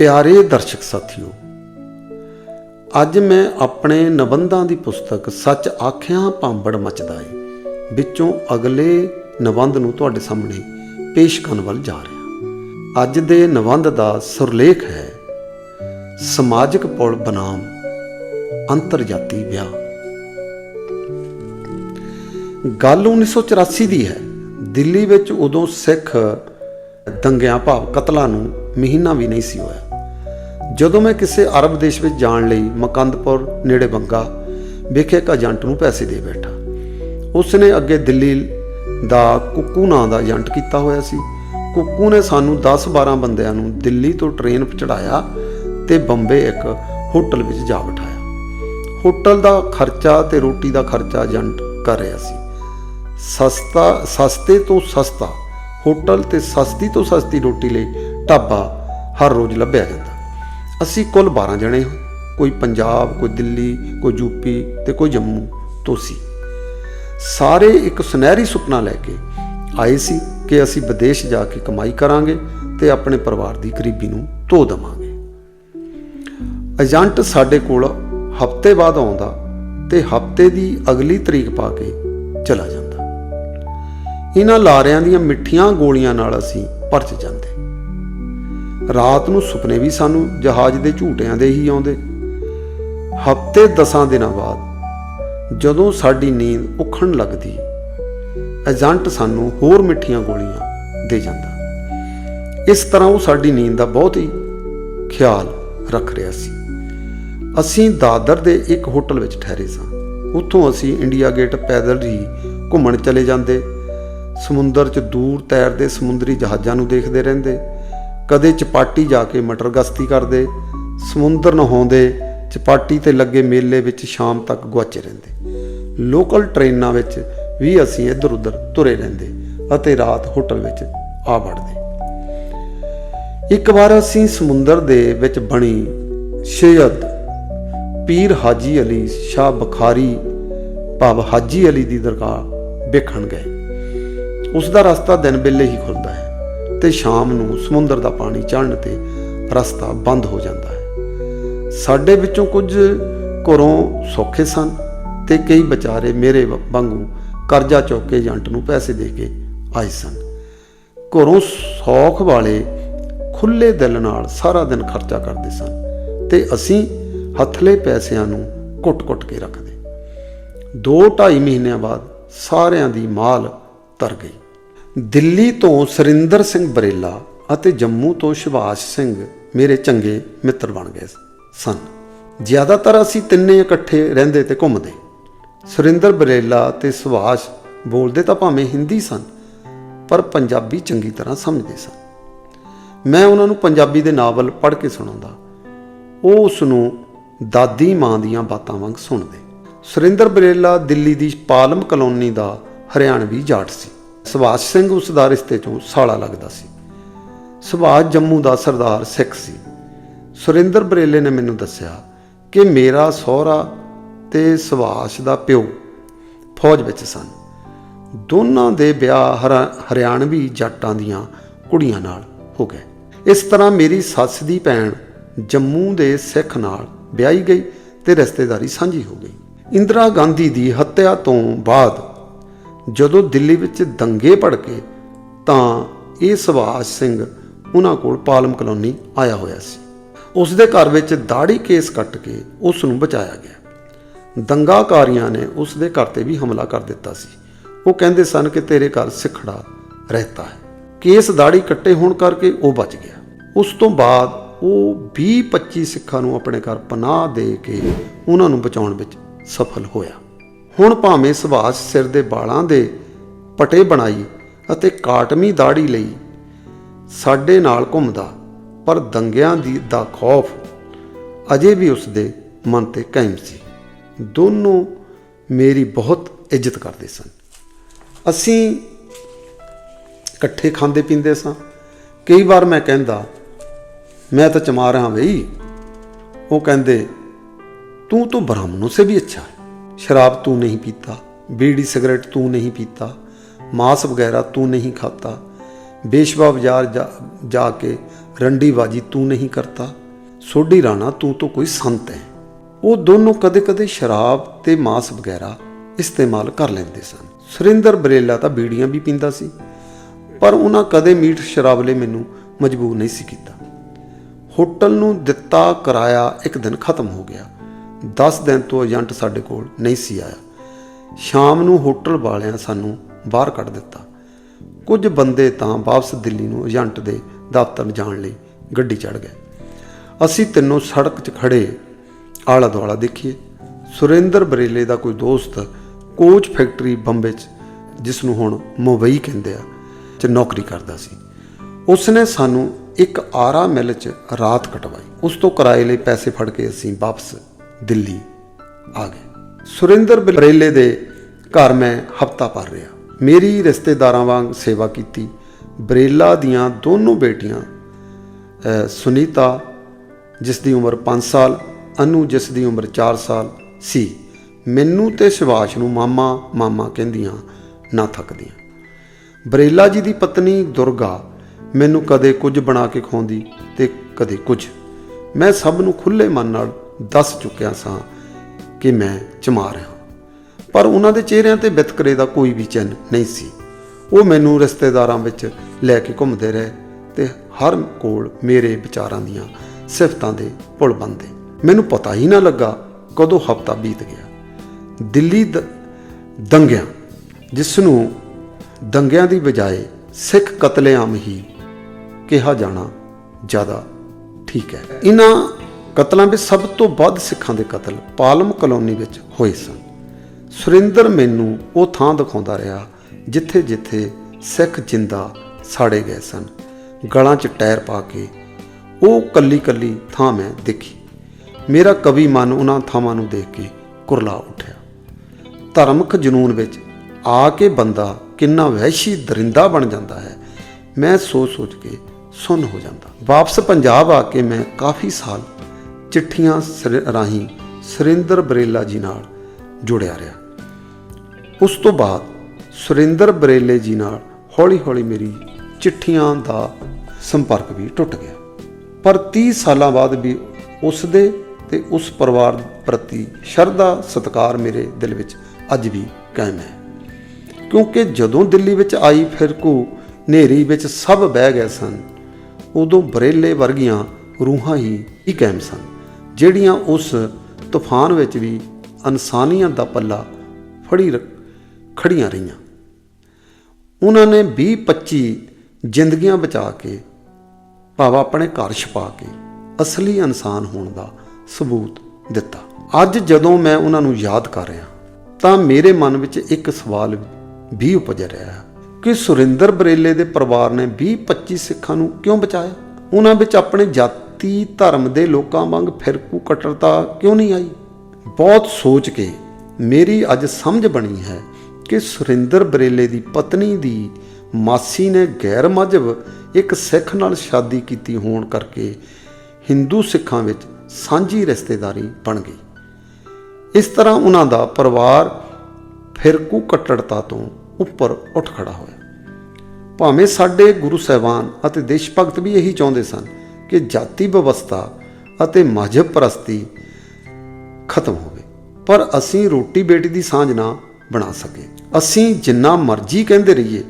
ਪਿਆਰੇ ਦਰਸ਼ਕ ਸਾਥੀਓ, ਅੱਜ ਮੈਂ ਆਪਣੇ ਨਿਬੰਧਾਂ ਦੀ ਪੁਸਤਕ ਸੱਚ ਆਖਿਆਂ ਭਾਂਬੜ ਮਚਦਾ ਏ, ਵਿੱਚੋਂ ਅਗਲੇ ਨਿਬੰਧ ਨੂੰ ਤੁਹਾਡੇ ਸਾਹਮਣੇ ਪੇਸ਼ ਕਰਨ ਵੱਲ ਜਾ ਰਿਹਾ ਅੱਜ ਦੇ ਨਿਬੰਧ ਦਾ ਸੁਰਲੇਖ ਹੈ, ਸਮਾਜਿਕ ਪੁਲ ਬਨਾਮ, ਅੰਤਰਜਾਤੀ ਵਿਆਹ। ਗੱਲ 1984 ਦੀ ਹੈ, ਦਿੱਲੀ ਵਿੱਚ ਉਦੋਂ ਸਿੱਖ ਦੰਗਿਆਂ ਭਾਵ ਕਤਲਾਂ ਨੂੰ ਮਹੀਨਾ ਵੀ ਨਹੀਂ ਸੀ ਹੋਇਆ। ਜਦੋਂ ਮੈਂ ਕਿਸੇ ਅਰਬ ਦੇਸ਼ ਵਿੱਚ ਜਾਣ ਲਈ ਮਕੰਦਪੁਰ, ਨੇੜੇ ਬੰਗਾ ਵਿਖੇ ਇੱਕ ਏਜੰਟ ਨੂੰ ਪੈਸੇ ਦੇ ਬੈਠਾ। ਉਸ ਨੇ ਅੱਗੇ ਦਿੱਲੀ ਦਾ ਕੁੱਕੂ ਨਾਂ ਦਾ ਏਜੰਟ ਕੀਤਾ ਹੋਇਆ ਸੀ। ਕੁੱਕੂ ਨੇ ਸਾਨੂੰ 10-12 ਬੰਦਿਆਂ ਨੂੰ ਦਿੱਲੀ ਤੋਂ ਟ੍ਰੇਨ 'ਤੇ ਚੜਾਇਆ ਤੇ ਬੰਬੇ ਇੱਕ ਹੋਟਲ ਵਿੱਚ ਜਾ ਬਿਠਾਇਆ। ਹੋਟਲ ਦਾ ਖਰਚਾ ਤੇ ਰੋਟੀ ਦਾ ਖਰਚਾ ਏਜੰਟ ਕਰ ਰਿਹਾ ਸੀ। ਸਸਤਾ, ਸਸਤੇ ਤੋਂ ਸਸਤਾ, ਹੋਟਲ ਤੇ ਸਸਤੀ ਤੋਂ ਸਸਤੀ ਰੋਟੀ ਲਈ ਢਾਬਾ ਹਰ ਰੋਜ਼ ਲੱਭਿਆ ਜਾਂਦਾ। ਅਸੀਂ ਕੁੱਲ 12 ਜਣੇ ਹਾਂ। ਕੋਈ ਪੰਜਾਬ, ਕੋਈ ਦਿੱਲੀ, ਕੋਈ ਯੂਪੀ ਤੇ ਕੋਈ ਜੰਮੂ ਤੋਂ ਸੀ। ਸਾਰੇ ਇੱਕ ਸੁਨਹਿਰੀ ਸੁਪਨਾ ਲੈ ਕੇ ਆਏ ਸੀ ਕਿ ਅਸੀਂ ਵਿਦੇਸ਼ ਜਾ ਕੇ ਕਮਾਈ ਕਰਾਂਗੇ ਤੇ ਆਪਣੇ ਪਰਿਵਾਰ ਦੀ ਗਰੀਬੀ ਨੂੰ ਧੋ ਦੇਵਾਂਗੇ। ਏਜੰਟ ਸਾਡੇ ਕੋਲ ਹਫ਼ਤੇ ਬਾਅਦ ਆਉਂਦਾ ਤੇ ਹਫ਼ਤੇ ਦੀ ਅਗਲੀ ਤਰੀਕ ਪਾ ਕੇ ਚਲਾ ਜਾਂਦਾ। ਇਹਨਾਂ ਲਾਰਿਆਂ ਦੀਆਂ ਮਿੱਠੀਆਂ ਗੋਲੀਆਂ ਨਾਲ ਅਸੀਂ ਪਰਚ ਜਾਂਦੇ। ਰਾਤ ਨੂੰ ਸੁਪਨੇ ਵੀ ਸਾਨੂੰ ਜਹਾਜ਼ ਦੇ ਝੂਟਿਆਂ ਦੇ ਹੀ ਆਉਂਦੇ। ਹਫ਼ਤੇ ਦਸਾਂ ਦਿਨਾਂ ਬਾਅਦ ਜਦੋਂ ਸਾਡੀ ਨੀਂਦ ਉਖਣ ਲੱਗਦੀ, ਏਜੰਟ ਸਾਨੂੰ ਹੋਰ ਮਿੱਠੀਆਂ ਗੋਲੀਆਂ ਦੇ ਜਾਂਦਾ। ਇਸ ਤਰ੍ਹਾਂ ਉਹ ਸਾਡੀ ਨੀਂਦ ਦਾ ਬਹੁਤ ਹੀ ਖਿਆਲ ਰੱਖ ਰਿਹਾ ਸੀ। ਅਸੀਂ ਦਾਦਰ ਦੇ ਇੱਕ ਹੋਟਲ ਵਿੱਚ ਠਹਿਰੇ ਸਾਂ। ਉੱਥੋਂ ਅਸੀਂ ਇੰਡੀਆ ਗੇਟ ਪੈਦਲ ਹੀ ਘੁੰਮਣ ਚਲੇ ਜਾਂਦੇ। ਸਮੁੰਦਰ 'ਚ ਦੂਰ ਤੈਰਦੇ ਸਮੁੰਦਰੀ ਜਹਾਜ਼ਾਂ ਨੂੰ ਦੇਖਦੇ ਰਹਿੰਦੇ। ਕਦੇ ਚਪਾਟੀ ਜਾ ਕੇ ਮਟਰ ਗਸ਼ਤੀ ਕਰਦੇ, ਸਮੁੰਦਰ ਨਹਾਉਂਦੇ, ਚਪਾਟੀ ਤੇ ਲੱਗੇ ਮੇਲੇ ਵਿੱਚ ਸ਼ਾਮ ਤੱਕ ਗੁਆਚੇ ਰਹਿੰਦੇ। ਲੋਕਲ ਟ੍ਰੇਨਾਂ ਵਿੱਚ ਵੀ ਅਸੀਂ ਇੱਧਰ ਉੱਧਰ ਤੁਰੇ ਰਹਿੰਦੇ ਅਤੇ ਰਾਤ ਹੋਟਲ ਵਿੱਚ ਆ ਵੜਦੇ। ਇੱਕ ਵਾਰ ਅਸੀਂ ਸਮੁੰਦਰ ਦੇ ਵਿੱਚ ਬਣੀ ਸ਼ੇਅਦ ਪੀਰ ਹਾਜੀ ਅਲੀ ਸ਼ਾਹ ਬਖਾਰੀ ਭਾਵ ਹਾਜੀ ਅਲੀ ਦੀ ਦਰਗਾਹ ਵੇਖਣ ਗਏ। ਉਸ ਦਾ ਰਸਤਾ ਦਿਨ ਵੇਲੇ ਹੀ ਖੁੱਲਦਾ ਤੇ ਸ਼ਾਮ ਨੂੰ ਸਮੁੰਦਰ ਦਾ ਪਾਣੀ ਚੜ੍ਹਨ ਤੇ ਰਸਤਾ ਬੰਦ ਹੋ ਜਾਂਦਾ ਹੈ। ਸਾਡੇ ਵਿੱਚੋਂ ਕੁਝ ਘਰੋਂ ਸੌਖੇ ਸਨ ਤੇ ਕਈ ਵਿਚਾਰੇ ਮੇਰੇ ਵ- ਵਾਂਗੂ ਕਰਜ਼ਾ ਚੁੱਕ ਕੇ ਏਜੰਟ ਨੂੰ ਪੈਸੇ ਦੇ ਕੇ ਆਏ ਸਨ। ਘਰੋਂ ਸੌਖ ਵਾਲੇ ਖੁੱਲੇ ਦਿਲ ਨਾਲ ਸਾਰਾ ਦਿਨ ਖਰਚਾ ਕਰਦੇ ਸਨ ਤੇ ਅਸੀਂ ਹੱਥਲੇ ਪੈਸਿਆਂ ਨੂੰ ਕੁੱਟ-ਕੁੱਟ ਕੇ ਰੱਖਦੇ। 2-2.5 ਮਹੀਨਿਆਂ ਬਾਅਦ ਸਾਰਿਆਂ ਦੀ ਮਾਲ ਤਰ ਗਈ। ਦਿੱਲੀ ਤੋਂ ਸਰਿੰਦਰ ਸਿੰਘ ਬਰੇਲਾ ਅਤੇ ਜੰਮੂ ਤੋਂ ਸ਼ਿਵਾਸ਼ ਸਿੰਘ ਮੇਰੇ ਚੰਗੇ ਮਿੱਤਰ ਬਣ ਗਏ ਸਨ। ਜ਼ਿਆਦਾਤਰ ਅਸੀਂ ਤਿੰਨੇ ਇਕੱਠੇ ਰਹਿੰਦੇ ਤੇ ਘੁੰਮਦੇ। ਸੁਰਿੰਦਰ ਬਰੇਲਾ ਤੇ ਸੁਭਾਸ਼ ਬੋਲਦੇ ਤਾਂ ਭਾਵੇਂ ਹਿੰਦੀ ਸਨ, ਪਰ ਪੰਜਾਬੀ ਚੰਗੀ ਤਰ੍ਹਾਂ ਸਮਝਦੇ ਸਨ। ਮੈਂ ਉਹਨਾਂ ਨੂੰ ਪੰਜਾਬੀ ਦੇ ਨਾਵਲ ਪੜ੍ਹ ਕੇ ਸੁਣਾਉਂਦਾ। ਉਹ ਉਸ ਨੂੰ ਦਾਦੀ ਮਾਂ ਦੀਆਂ ਬਾਤਾਂ ਵਾਂਗ ਸੁਣਦੇ। ਸੁਰਿੰਦਰ ਬਰੇਲਾ ਦਿੱਲੀ ਦੀ ਪਾਲਮ ਕਲੋਨੀ ਦਾ ਹਰਿਆਣਵੀ ਜਾਟ ਸੀ। ਸੁਭਾਸ਼ ਸਿੰਘ ਉਸ ਦਾ ਰਿਸ਼ਤੇ ਚੋਂ ਸਾਲਾ ਲੱਗਦਾ ਸੀ। ਸੁਭਾਸ਼ ਜੰਮੂ ਦਾ ਸਰਦਾਰ ਸਿੱਖ ਸੀ। ਸੁਰਿੰਦਰ ਬਰੇਲੇ ਨੇ ਮੈਨੂੰ ਦੱਸਿਆ ਕਿ ਮੇਰਾ ਸਹੁਰਾ ਤੇ ਸੁਭਾਸ਼ ਦਾ ਪਿਓ ਫੌਜ ਵਿੱਚ ਸਨ। ਦੋਨਾਂ ਦੇ ਵਿਆਹ ਹਰਾ- ਹਰਿਆਣਵੀ ਜੱਟਾਂ ਦੀਆਂ ਕੁੜੀਆਂ ਨਾਲ ਹੋ ਗਏ। ਇਸ ਤਰ੍ਹਾਂ ਮੇਰੀ ਸੱਸ ਦੀ ਭੈਣ ਜੰਮੂ ਦੇ ਸਿੱਖ ਨਾਲ ਵਿਆਹੀ ਗਈ ਤੇ ਰਿਸ਼ਤੇਦਾਰੀ ਸਾਂਝੀ ਹੋ ਗਈ। ਇੰਦਰਾ ਗਾਂਧੀ ਦੀ ਹੱਤਿਆ ਤੋਂ ਬਾਅਦ ਜਦੋਂ ਦਿੱਲੀ ਵਿੱਚ ਦੰਗੇ ਭੜਕੇ ਤਾਂ ਇਹ ਸੁਭਾਸ਼ ਸਿੰਘ ਉਹਨਾਂ ਕੋਲ ਪਾਲਮ ਕਲੋਨੀ ਆਇਆ ਹੋਇਆ ਸੀ। ਉਸ ਦੇ ਘਰ ਵਿੱਚ ਦਾੜੀ ਕੇਸ ਕੱਟ ਕੇ ਉਸ ਨੂੰ ਬਚਾਇਆ ਗਿਆ। ਦੰਗਾਕਾਰੀਆਂ ਨੇ ਉਸ ਦੇ ਘਰ ਤੇ ਵੀ ਹਮਲਾ ਕਰ ਦਿੱਤਾ ਸੀ। ਉਹ ਕਹਿੰਦੇ ਸਨ ਕਿ ਤੇਰੇ ਘਰ ਸਿੱਖੜਾ ਰਹਿਤਾ ਹੈ। ਕੇਸ ਦਾੜੀ ਕੱਟੇ ਹੋਣ ਕਰਕੇ ਉਹ ਬਚ ਗਿਆ। ਉਸ ਤੋਂ ਬਾਅਦ ਉਹ 20-25 ਸਿੱਖਾਂ ਨੂੰ ਆਪਣੇ ਘਰ ਪਨਾਹ ਦੇ ਕੇ ਉਹਨਾਂ ਨੂੰ ਬਚਾਉਣ ਵਿੱਚ ਸਫਲ ਹੋਇਆ। ਹੁਣ ਭਾਵੇਂ ਸੁਭਾਸ ਸਿਰ ਦੇ ਬਾਲਾਂ ਦੇ ਪਟੇ ਬਣਾਈ ਅਤੇ ਕਾਟਮੀ ਦਾੜੀ ਲਈ ਸਾਡੇ ਨਾਲ ਘੁੰਮਦਾ, ਪਰ ਦੰਗਿਆਂ ਦੀ ਦਾ ਖੌਫ ਅਜੇ ਵੀ ਉਸ ਦੇ ਮਨ ਤੇ ਕਾਇਮ ਸੀ। ਦੋਨੋਂ ਮੇਰੀ ਬਹੁਤ ਇੱਜ਼ਤ ਕਰਦੇ ਸਨ। ਅਸੀਂ ਇਕੱਠੇ ਖਾਂਦੇ ਪੀਂਦੇ ਸਾਂ। ਕਈ ਵਾਰ ਮੈਂ ਕਹਿੰਦਾ, ਮੈਂ ਤਾਂ ਚਮਾਰ ਹਾਂ ਬਈ ਉਹ ਕਹਿੰਦੇ, ਤੂੰ ਤਾਂ ਬ੍ਰਾਹਮਣੋਂ ਸੇ ਵੀ ਅੱਛਾ ਹੈ। ਸ਼ਰਾਬ ਤੂੰ ਨਹੀਂ ਪੀਤਾ, ਬੀੜੀ ਸਿਗਰਟ ਤੂੰ ਨਹੀਂ ਪੀਤਾ, ਮਾਸ ਵਗੈਰਾ ਤੂੰ ਨਹੀਂ ਖਾਤਾ ਬੇਸ਼ਵਾ ਬਾਜ਼ਾਰ ਜਾ ਕੇ ਰੰਡੀ ਬਾਜੀ ਤੂੰ ਨਹੀਂ ਕਰਤਾ, ਸੋਢੀ ਰਾਣਾ ਤੂੰ ਤਾਂ ਕੋਈ ਸੰਤ ਹੈ। ਉਹ ਦੋਨੋਂ ਕਦੇ-ਕਦੇ ਸ਼ਰਾਬ ਤੇ ਮਾਸ ਵਗੈਰਾ ਇਸਤੇਮਾਲ ਕਰ ਲੈਂਦੇ ਸਨ। ਸੁਰਿੰਦਰ ਬਰੇਲਾ ਤਾਂ ਬੀੜੀਆਂ ਵੀ ਪੀਂਦਾ ਸੀ, ਪਰ ਉਹਨਾਂ ਕਦੇ ਮੀਟ ਸ਼ਰਾਬ ਲਈ ਮੈਨੂੰ ਮਜਬੂਰ ਨਹੀਂ ਸੀ ਕੀਤਾ। ਹੋਟਲ ਨੂੰ ਦਿੱਤਾ ਕਿਰਾਇਆ ਇੱਕ ਦਿਨ ਖਤਮ ਹੋ ਗਿਆ। 10 ਦਿਨ ਤੋਂ ਏਜੰਟ ਸਾਡੇ ਕੋਲ ਨਹੀਂ ਸੀ ਆਇਆ। ਸ਼ਾਮ ਨੂੰ ਹੋਟਲ ਵਾਲਿਆਂ ਸਾਨੂੰ ਬਾਹਰ ਕੱਢ ਦਿੱਤਾ। ਕੁਝ ਬੰਦੇ ਤਾਂ ਵਾਪਸ ਦਿੱਲੀ ਨੂੰ ਏਜੰਟ ਦੇ ਦਫ਼ਤਰ ਜਾਣ ਲਈ ਗੱਡੀ ਚੜ੍ਹ ਗਏ। ਅਸੀਂ ਤਿੰਨੋਂ ਸੜਕ 'ਚ ਖੜੇ ਆਲਾ ਦੁਆਲਾ ਦੇਖੀਏ। ਸੁਰਿੰਦਰ ਬਰੇਲੇ ਦਾ ਕੋਈ ਦੋਸਤ ਕੋਚ ਫੈਕਟਰੀ ਬੰਬੇ 'ਚ, ਜਿਸ ਨੂੰ ਹੁਣ ਮੁੰਬਈ ਕਹਿੰਦੇ ਆ, 'ਚ ਨੌਕਰੀ ਕਰਦਾ ਸੀ। ਉਸਨੇ ਸਾਨੂੰ ਇੱਕ ਆਰਾ ਮਿਲ 'ਚ ਰਾਤ ਕਟਵਾਈ। ਉਸ ਤੋਂ ਕਿਰਾਏ ਲਈ ਪੈਸੇ ਫੜ ਕੇ ਅਸੀਂ ਵਾਪਸ ਦਿੱਲੀ ਆ ਗਏ। ਸੁਰਿੰਦਰ ਬਰੇਲੇ ਦੇ ਘਰ ਮੈਂ ਹਫਤਾ ਪਰ ਰਿਹਾ। ਮੇਰੀ ਰਿਸ਼ਤੇਦਾਰਾਂ ਵਾਂਗ ਸੇਵਾ ਕੀਤੀ। ਬਰੇਲਾ ਦੀਆਂ ਦੋਨੋਂ ਬੇਟੀਆਂ ਸੁਨੀਤਾ, ਜਿਸ ਦੀ ਉਮਰ 5 ਸਾਲ, ਅਨੂ, ਜਿਸ ਦੀ ਉਮਰ 4 ਸਾਲ ਸੀ, ਮੈਨੂੰ ਤੇ ਸ਼ਿਵਾਸ਼ ਨੂੰ ਮਾਮਾ ਮਾਮਾ ਕਹਿੰਦੀਆਂ, ਨਾ ਥੱਕਦੀਆਂ। ਬਰੇਲਾ ਜੀ ਦੀ ਪਤਨੀ ਦੁਰਗਾ ਮੈਨੂੰ ਕਦੇ ਕੁਝ ਬਣਾ ਕੇ ਖਵਾਉਂਦੀ ਤੇ ਕਦੇ ਕੁਝ। ਮੈਂ ਸਭ ਨੂੰ ਖੁੱਲੇ ਮਨ ਨਾਲ ਦੱਸ ਚੁੱਕਿਆ ਸਾਂ ਕਿ ਮੈਂ ਚਮਾਰ ਹਾਂ। ਪਰ ਉਹਨਾਂ ਦੇ ਚਿਹਰਿਆਂ ਤੇ ਵਿਤਕਰੇ ਦਾ ਕੋਈ ਵੀ ਚਿੰਨ੍ਹ ਨਹੀਂ ਸੀ। ਉਹ ਮੈਨੂੰ ਰਿਸ਼ਤੇਦਾਰਾਂ ਵਿੱਚ ਲੈ ਕੇ ਘੁੰਮਦੇ ਰਹੇ ਤੇ ਹਰ ਕੋਲ ਮੇਰੇ ਵਿਚਾਰਾਂ ਦੀਆਂ ਸਿਫਤਾਂ ਦੇ ਪੁਲ ਬੰਦੇ ਮੈਨੂੰ ਪਤਾ ਹੀ ਨਾ ਲੱਗਾ ਕਦੋਂ ਹਫਤਾ ਬੀਤ ਗਿਆ। ਦਿੱਲੀ ਦ- ਦੰਗਿਆਂ, ਜਿਸ ਨੂੰ ਦੰਗਿਆਂ ਦੀ ਬਜਾਏ ਸਿੱਖ ਕਤਲੇਆਮ ਹੀ ਕਿਹਾ ਜਾਣਾ ਜ਼ਿਆਦਾ ਠੀਕ ਹੈ। ਇਹਨਾਂ ਕਤਲਾਂ ਵਿੱਚ ਸਭ ਤੋਂ ਵੱਧ ਸਿੱਖਾਂ ਦੇ ਕਤਲ ਪਾਲਮ ਕਲੋਨੀ ਵਿੱਚ ਹੋਏ ਸਨ। ਸੁਰਿੰਦਰ ਮੈਨੂੰ ਉਹ ਥਾਂ ਦਿਖਾਉਂਦਾ ਰਿਹਾ ਜਿੱਥੇ ਜਿੱਥੇ ਸਿੱਖ ਜਿੰਦਾ ਸਾੜੇ ਗਏ ਸਨ। ਗਲਾਂ 'ਚ ਟਾਇਰ ਪਾ ਕੇ ਉਹ ਕੱਲੀ ਕੱਲੀ ਥਾਂ ਮੈਂ ਦੇਖੀ। ਮੇਰਾ ਕਵੀ ਮਨ ਉਹਨਾਂ ਥਾਵਾਂ ਨੂੰ ਦੇਖ ਕੇ ਕੁਰਲਾ ਉੱਠਿਆ। ਧਰਮਕ ਜਨੂਨ ਵਿੱਚ ਆ ਕੇ ਬੰਦਾ ਕਿੰਨਾ ਵਹਿਸ਼ੀ ਦਰਿੰਦਾ ਬਣ ਜਾਂਦਾ ਹੈ, ਮੈਂ ਸੋਚ ਸੋਚ ਕੇ ਸੁੰਨ ਹੋ ਜਾਂਦਾ। ਵਾਪਸ ਪੰਜਾਬ ਆ ਕੇ ਮੈਂ ਕਾਫੀ ਸਾਲ ਚਿੱਠੀਆਂ ਸਰ- ਰਾਹੀਂ ਸੁਰਿੰਦਰ ਬਰੇਲਾ ਜੀ ਨਾਲ ਜੁੜਿਆ ਰਿਹਾ। ਉਸ ਤੋਂ ਬਾਅਦ ਸੁਰਿੰਦਰ ਬਰੇਲੇ ਜੀ ਨਾਲ ਹੌਲੀ-ਹੌਲੀ ਮੇਰੀ ਚਿੱਠੀਆਂ ਦਾ ਸੰਪਰਕ ਵੀ ਟੁੱਟ ਗਿਆ। ਪਰ 30 ਸਾਲਾਂ ਬਾਅਦ ਵੀ ਉਸ ਦੇ ਤੇ ਉਸ ਪਰਿਵਾਰ ਪ੍ਰਤੀ ਸ਼ਰਧਾ, ਸਤਿਕਾਰ ਮੇਰੇ ਦਿਲ ਵਿੱਚ ਅੱਜ ਵੀ ਕਾਇਮ ਹੈ। ਕਿਉਂਕਿ ਜਦੋਂ ਦਿੱਲੀ ਵਿੱਚ ਆਈ ਫਿਰਕੂ ਨੇਰੀ ਵਿੱਚ ਸਭ ਬਹਿ ਗਏ ਸਨ, ਉਦੋਂ ਬਰੇਲੇ ਵਰਗੀਆਂ ਰੂਹਾਂ ਹੀ ਹੀ ਕਾਇਮ ਸਨ। ਜਿਹੜੀਆਂ ਉਸ ਤੂਫਾਨ ਵਿੱਚ ਵੀ ਇਨਸਾਨੀਅਤ ਦਾ ਪੱਲਾ ਫੜੀ ਰੱਖ- ਖੜੀਆਂ ਰਹੀਆਂ। ਉਹਨਾਂ ਨੇ 20 25 ਜ਼ਿੰਦਗੀਆਂ ਬਚਾ ਕੇ, ਭਾਵ ਆਪਣੇ ਘਰ ਛਪਾ ਕੇ ਅਸਲੀ ਇਨਸਾਨ ਹੋਣ ਦਾ ਸਬੂਤ ਦਿੱਤਾ। ਅੱਜ ਜਦੋਂ ਮੈਂ ਉਹਨਾਂ ਨੂੰ ਯਾਦ ਕਰ ਰਿਹਾ, ਤਾਂ ਮੇਰੇ ਮਨ ਵਿੱਚ ਇੱਕ ਸਵਾਲ ਵੀ ਉਪਜ ਰਿਹਾ ਕਿ ਸੁਰਿੰਦਰ ਬਰੇਲੇ ਦੇ ਪਰਿਵਾਰ ਨੇ 20-25 ਸਿੱਖਾਂ ਨੂੰ ਕਿਉਂ ਬਚਾਇਆ? ਉਹਨਾਂ ਵਿੱਚ ਆਪਣੇ ਜਾਤੀ, ਧਰਮ ਦੇ ਲੋਕਾਂ ਵਾਂਗ ਫਿਰਕੂ ਕਟਰਤਾ ਕਿਉਂ ਨਹੀਂ ਆਈ? ਬਹੁਤ ਸੋਚ ਕੇ ਮੇਰੀ ਅੱਜ ਸਮਝ ਬਣੀ ਹੈ ਕਿ ਸੁਰਿੰਦਰ ਬਰੇਲੇ ਦੀ ਪਤਨੀ ਦੀ ਮਾਸੀ ਨੇ ਗੈਰ ਮਜਬ ਇੱਕ ਸਿੱਖ ਨਾਲ ਸ਼ਾਦੀ ਕੀਤੀ ਹੋਣ ਕਰਕੇ ਹਿੰਦੂ ਸਿੱਖਾਂ ਵਿੱਚ ਸਾਂਝੀ ਰਿਸ਼ਤੇਦਾਰੀ ਬਣ ਗਈ। ਇਸ ਤਰ੍ਹਾਂ ਉਹਨਾਂ ਦਾ ਪਰਿਵਾਰ ਫਿਰਕੂ ਕੱਟੜਤਾ ਤੋਂ ਉੱਪਰ ਉੱਠ ਖੜਾ ਹੋਇਆ। ਭਾਵੇਂ ਸਾਡੇ ਗੁਰੂ ਸਾਹਿਬਾਨ ਅਤੇ ਦੇਸ਼ ਭਗਤ ਵੀ ਇਹੀ ਚਾਹੁੰਦੇ ਸਨ ਕਿ ਜਾਤੀ ਵਿਵਸਥਾ ਅਤੇ ਮਜ਼ਹਬ ਪ੍ਰਸਤੀ ਖਤਮ ਹੋਵੇ, ਪਰ ਅਸੀਂ ਰੋਟੀ ਬੇਟੀ ਦੀ ਸਾਂਝ ਨਾ ਬਣਾ ਸਕੇ। ਅਸੀਂ ਜਿੰਨਾ ਮਰਜ਼ੀ ਕਹਿੰਦੇ ਰਹੀਏ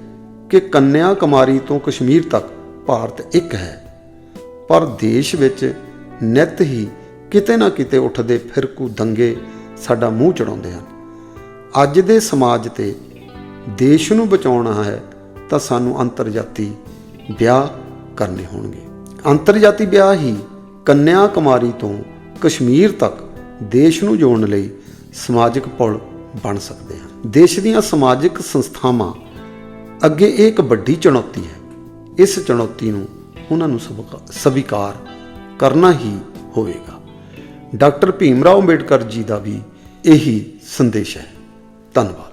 ਕਿ ਕੰਨਿਆ ਕੁਮਾਰੀ ਤੋਂ ਕਸ਼ਮੀਰ ਤੱਕ ਭਾਰਤ ਇੱਕ ਹੈ, ਪਰ ਦੇਸ਼ ਵਿੱਚ ਨਿਤ ਹੀ ਕਿਤੇ ਨਾ ਕਿਤੇ ਉੱਠਦੇ ਫਿਰਕੂ ਦੰਗੇ ਸਾਡਾ ਮੂੰਹ ਚੜਾਉਂਦੇ ਹਨ। ਅੱਜ ਦੇ ਸਮਾਜ ਤੇ ਦੇਸ਼ ਨੂੰ ਬਚਾਉਣਾ ਹੈ ਤਾਂ ਸਾਨੂੰ ਅੰਤਰਜਾਤੀ ਵਿਆਹ ਕਰਨੇ ਹੋਣਗੇ। ਅੰਤਰਜਾਤੀ ਵਿਆਹ ਹੀ ਕੰਨਿਆ ਕੁਮਾਰੀ ਤੋਂ ਕਸ਼ਮੀਰ ਤੱਕ ਦੇਸ਼ ਨੂੰ ਜੋੜਨ ਲਈ ਸਮਾਜਿਕ ਪੁਲ ਬਣ ਸਕਦੇ ਹਨ। ਦੇਸ਼ ਦੀਆਂ ਸਮਾਜਿਕ ਸੰਸਥਾਵਾਂ ਅੱਗੇ ਇਹ ਇੱਕ ਵੱਡੀ ਚੁਣੌਤੀ ਹੈ। ਇਸ ਚੁਣੌਤੀ ਨੂੰ ਉਹਨਾਂ ਨੂੰ ਸਵੀਕਾ- ਸਵੀਕਾਰ ਕਰਨਾ ਹੀ ਹੋਵੇਗਾ। ਡਾਕਟਰ ਭੀਮ ਰਾਓ ਅੰਬੇਡਕਰ ਜੀ ਦਾ ਵੀ ਇਹੀ ਸੰਦੇਸ਼ ਹੈ। ਧੰਨਵਾਦ।